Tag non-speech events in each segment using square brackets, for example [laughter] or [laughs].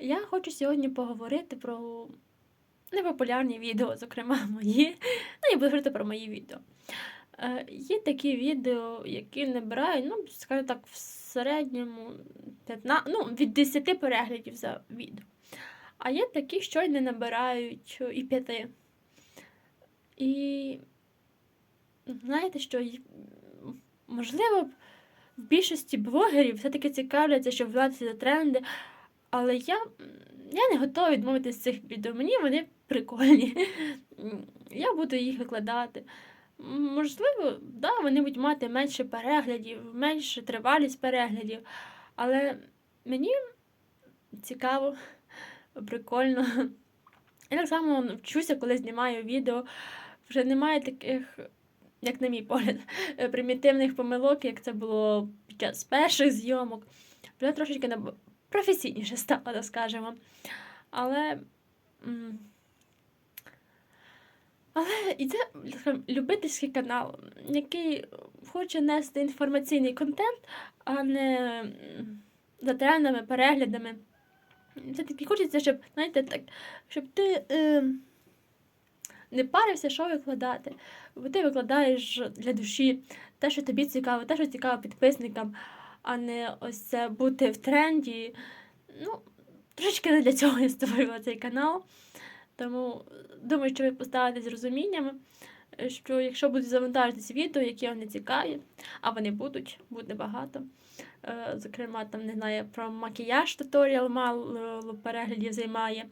Я хочу сьогодні поговорити про непопулярні відео, зокрема мої. Ну, я буду говорити про мої відео. Е, є такі відео, які набирають, ну, скажімо так, в середньому 15, ну, від 10 переглядів за відео. А є такі, що не набирають е, і 5. І знаєте, що можливо, в більшості блогерів все-таки цікавляться, щоб владися за тренди. Але я, я не готова відмовитися з цих відео. Мені вони прикольні. Я буду їх викладати. Можливо, да, вони будуть мати менше переглядів, менше тривалість переглядів. Але мені цікаво, прикольно. Я так само вчуся, коли знімаю відео. Вже немає таких, як на мій погляд, примітивних помилок, як це було під час перших зйомок. Вже трошечки професійніше стало, скажемо. Але. Але це любительський канал, який хоче нести інформаційний контент, а не за трендами, переглядами. Все-таки хочеться, щоб, знаєте, так, щоб ти е, не парився, що викладати. Бо ти викладаєш для душі те, що тобі цікаво, те, що цікаво підписникам, а не ось це бути в тренді. Ну, трошечки не для цього я створила цей канал. Тому думаю, що ви поставите з розумінням, що якщо будуть завантажитися відео, які не цікаві, а вони будуть, буде багато. Е, Зокрема, там не знаю, про макіяж туторіал мало переглядів займає.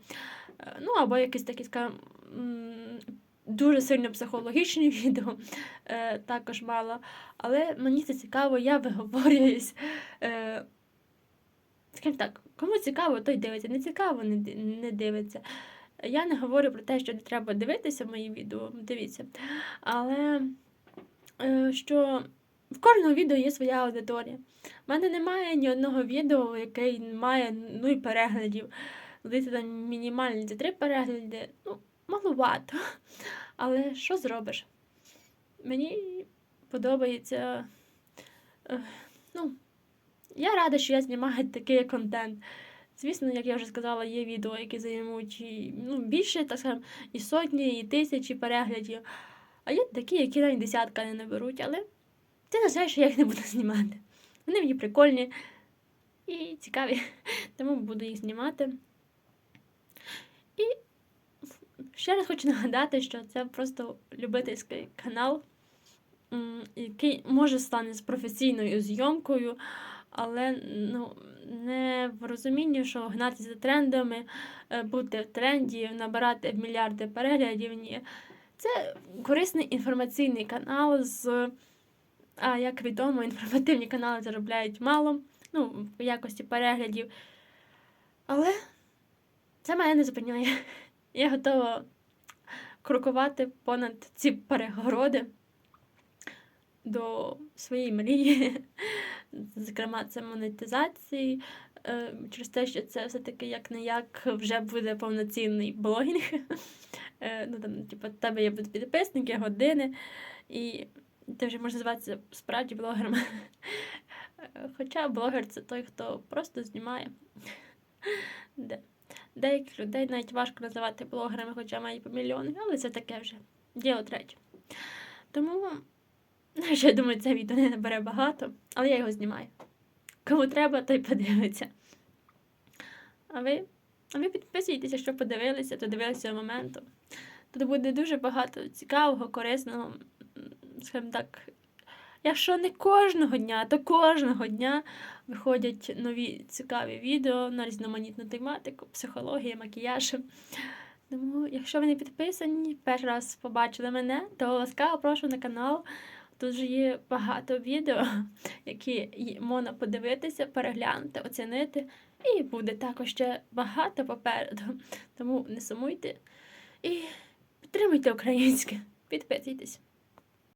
Е, Ну, або якісь такі, скажімо, дуже сильно психологічні [laughs] відео е, також мало. Але мені це цікаво, я виговорююсь. Е, Скажімо так, кому цікаво, той дивиться, не цікаво, не, не дивиться. Я не говорю про те, що не треба дивитися мої відео, дивіться. Але е, що в кожного відео є своя аудиторія. У мене немає ні одного відео, яке має нуль переглядів. Дивіться, там мінімальні це три перегляди. Ну, маловато. Але що зробиш? Мені подобається. е, Ну, я рада, що я знімаю [laughs] такий контент. Звісно, як я вже сказала, є відео, які займуть ну, більше, так скажемо, і сотні, і тисячі переглядів. А є такі, які навіть десятка не наберуть, але це не означає, що я їх не буду [laughs] знімати. Вони мені прикольні і цікаві, [laughs] тому буду їх знімати. І ще раз хочу [laughs] нагадати, що це просто любительський канал, який може стане з професійною зйомкою, але ну, не в розумінні, що гнатися за трендами, е, бути в тренді, набирати мільярди переглядів. Ні. Це корисний інформаційний канал з. А як відомо, інформативні канали заробляють мало, ну, в якості переглядів. Але це мене не зупиняє. Я готова крокувати понад ці перегороди до своєї мрії. [laughs] Зокрема, це монетизації. е, Через те, що це все-таки як не як вже буде повноцінний блогінг. [laughs] Е, Ну, там, типу, тебе є підписники, години, і ти вже можеш називатися справді блогером. [laughs] Хоча блогер це той, хто просто знімає. Де. Деяких людей навіть важко називати блогерами, хоча мають по мільйони, але це таке вже діло третє. Тому, [laughs] що я думаю, це відео не набере багато, але я його знімаю. Кому треба, той подивиться. А ви, а ви підписуйтеся, якщо подивилися, то дивилися моменту. Тут буде дуже багато цікавого, корисного, скажімо так. Якщо не кожного дня, то кожного дня виходять нові цікаві відео на різноманітну тематику, психологія, макіяж. Тому, якщо ви не підписані, перший раз побачили мене, то ласкаво прошу на канал. Тут же є багато відео, які можна подивитися, переглянути, оцінити. І буде також ще багато попереду. Тому не сумуйте і підтримуйте українське. Підписуйтесь.